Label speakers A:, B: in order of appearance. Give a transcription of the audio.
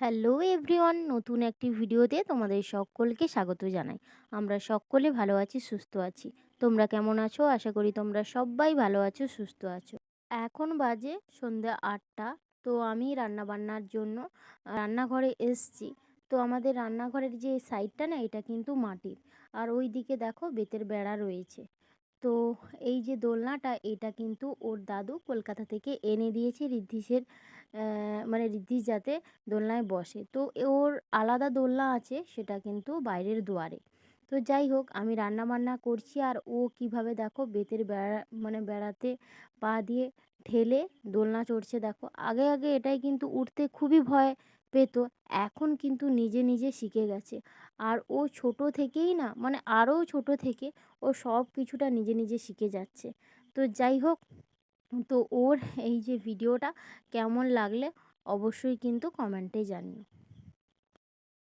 A: Hello everyone, নতুন একটি ভিডিওতে তোমাদের সকলকে স্বাগত জানাই। আমরা সকলে ভালো আছি, সুস্থ আছি। তোমরা কেমন আছো? আশা করি তোমরা সবাই ভালো আছো, সুস্থ আছো। এখন বাজে সন্ধ্যা আটটা, তো আমি রান্নাবান্নার জন্য রান্নাঘরে এসছি। তো আমাদের রান্নাঘরের যে সাইডটা না, এটা কিন্তু মাটির। আর ওই দিকে দেখো বেতের বেড়া রয়েছে। তো এই যে দোলনাটা, এটা কিন্তু ওর দাদু কলকাতা থেকে এনে দিয়েছে ঋদ্ধিসের মানে ঋদ্ধিস যাতে দোলনায় বসে। তো ওর আলাদা দোলনা আছে সেটা কিন্তু বাইরের দুয়ারে। তো যাই হোক, আমি রান্না বান্না করছি আর ও কীভাবে দেখো বেতের বেড়া মানে বেড়াতে পা দিয়ে ঠেলে দোলনা চড়ছে দেখো। আগে আগে এটাই কিন্তু উঠতে খুবই ভয় পেত, এখন কিন্তু নিজে নিজে শিখে গেছে। আর ও ছোট থেকেই না মানে আরও ছোট থেকে ও সব কিছুটা নিজে নিজে শিখে যাচ্ছে। তো যাই হোক তো ওর এই যে ভিডিওটা কেমন লাগলে অবশ্যই কিন্তু কমেন্টে জানিও।